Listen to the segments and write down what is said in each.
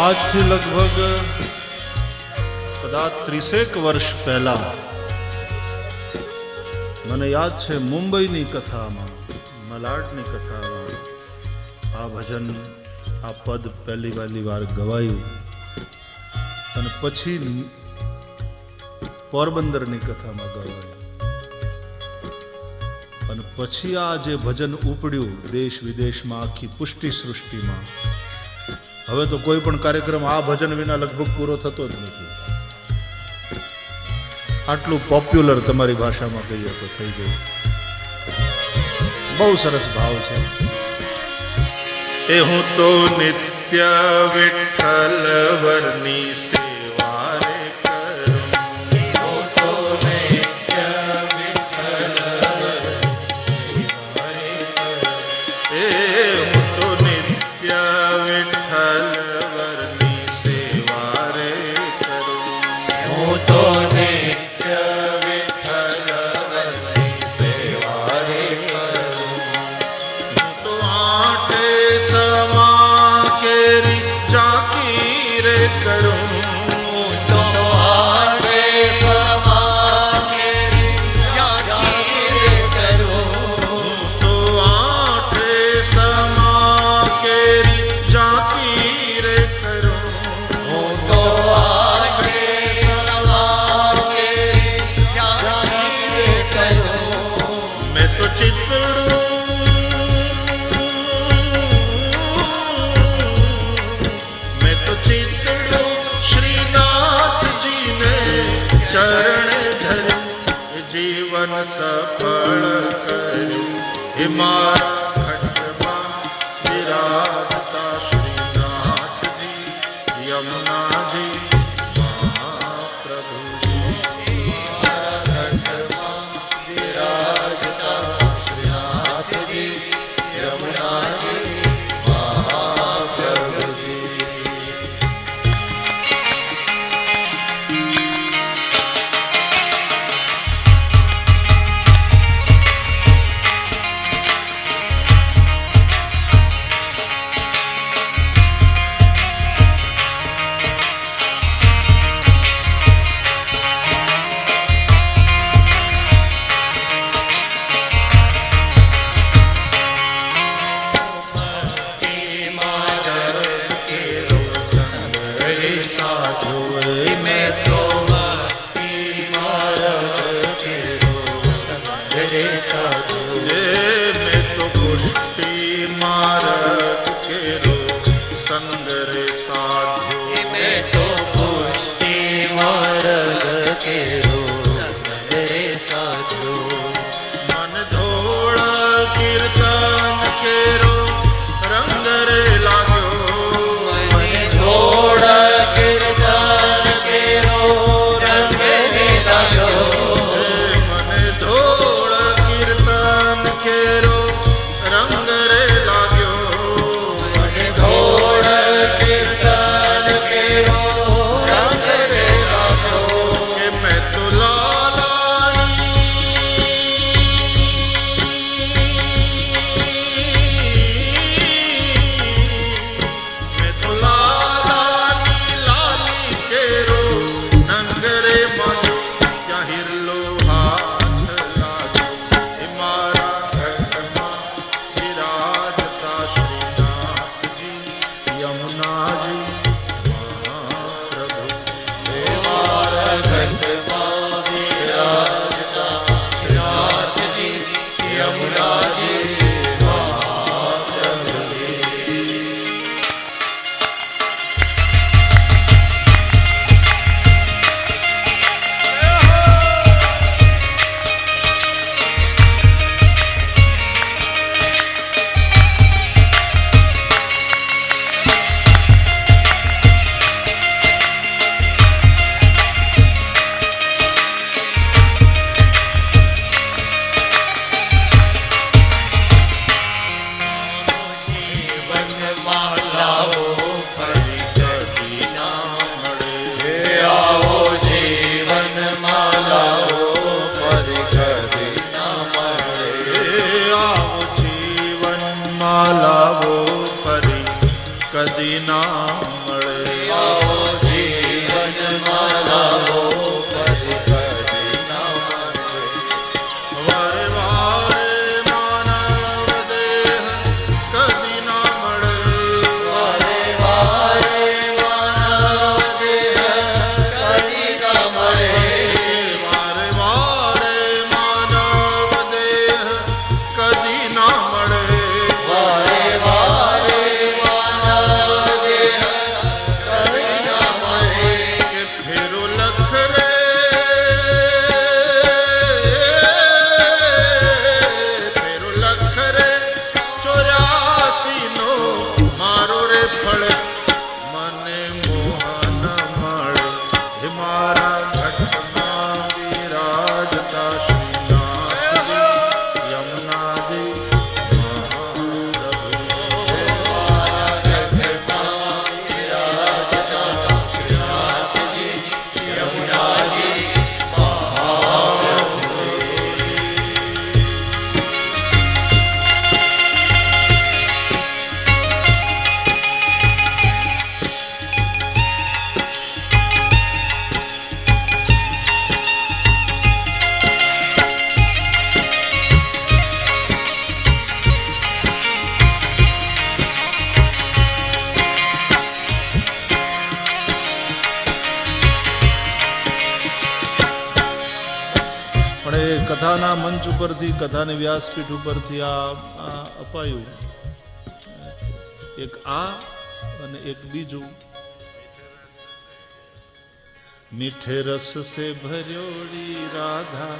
આજથી લગભગ કદાચ ત્રીસેક વર્ષ પહેલા મને યાદ છે મુંબઈની કથામાં મલાડની કથામાં આ ભજન આ પદ પહેલી પહેલી વાર ગવાયું અને પછી પોરબંદરની કથામાં ગવાયું અને પછી આ જે ભજન ઉપડ્યું દેશ વિદેશમાં આખી પુષ્ટિ સૃષ્ટિમાં હવે તો કોઈ પણ કાર્યક્રમ આ ભજન વિના લગભગ પૂરો થતો જ નથી. આટલું પોપ્યુલર તમારી ભાષામાં કહીએ તો થઈ ગયું. બહુ સરસ ભાવ છે. એ હું તો નિત્ય વિઠ્ઠલ વરની સેવા રે કરું. એ જીવન સફળ કર્યું. હિમાલય સાધુ મેં આવો ફરી કદી ના મળે. આવો કથાના મંચ ઉપરથી, કથાની વ્યાસપીઠ ઉપરથી આ અપાયું. એક આ અને એક બીજું. મીઠે રસ સે ભર્યોડી રાધા.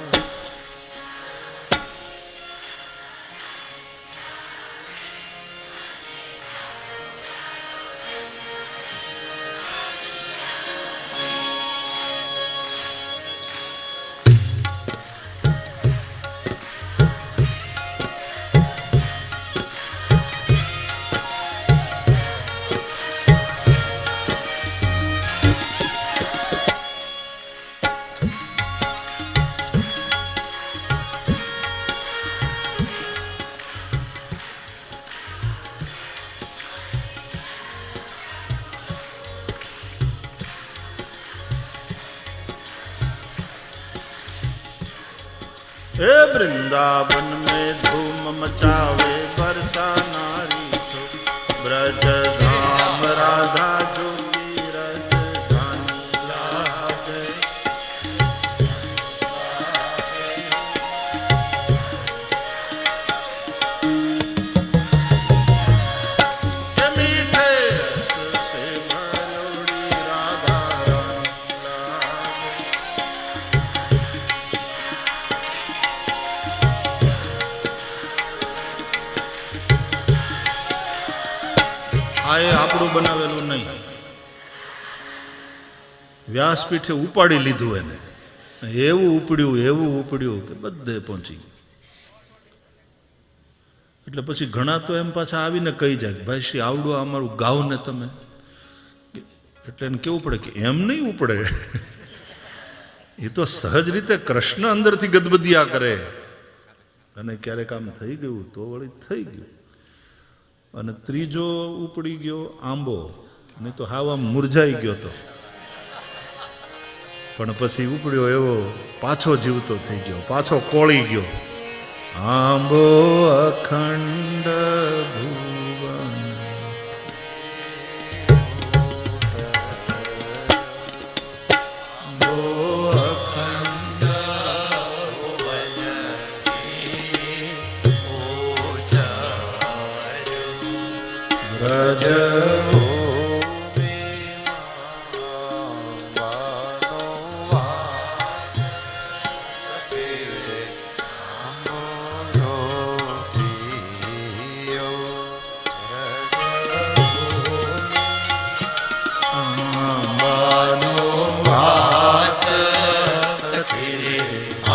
હે વૃંદાવન મે ધૂમ મચાવે બરસાનારી છો બ્રજધા વ્યાસપીઠે ઉપાડી લીધું એને. એવું ઉપડ્યું એવું ઉપડ્યું કે બધે પહોંચી. એટલે પછી ઘણા તો એમ પાછા આવીને કહી જાય ભાઈ શ્રી, આવડો અમારું ગાવ ને તમે. એટલે એને કેવું પડે કે એમ નહીં ઉપડે. એ તો સહજ રીતે કૃષ્ણ અંદરથી ગદબદિયા કરે. અને ક્યારેક આમ થઈ ગયું, તો વળી થઈ ગયું. અને ત્રીજો ઉપડી ગયો આંબો, નહીં તો હાવ આમ મુરઝાઈ ગયો તો. પણ પછી ઉપડ્યો એવો પાછો જીવતો થઈ ગયો પાછો કોળી ગયો. આંબો અખંડ ભુવન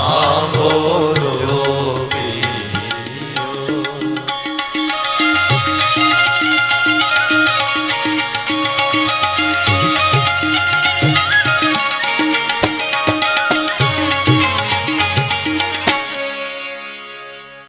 આંબો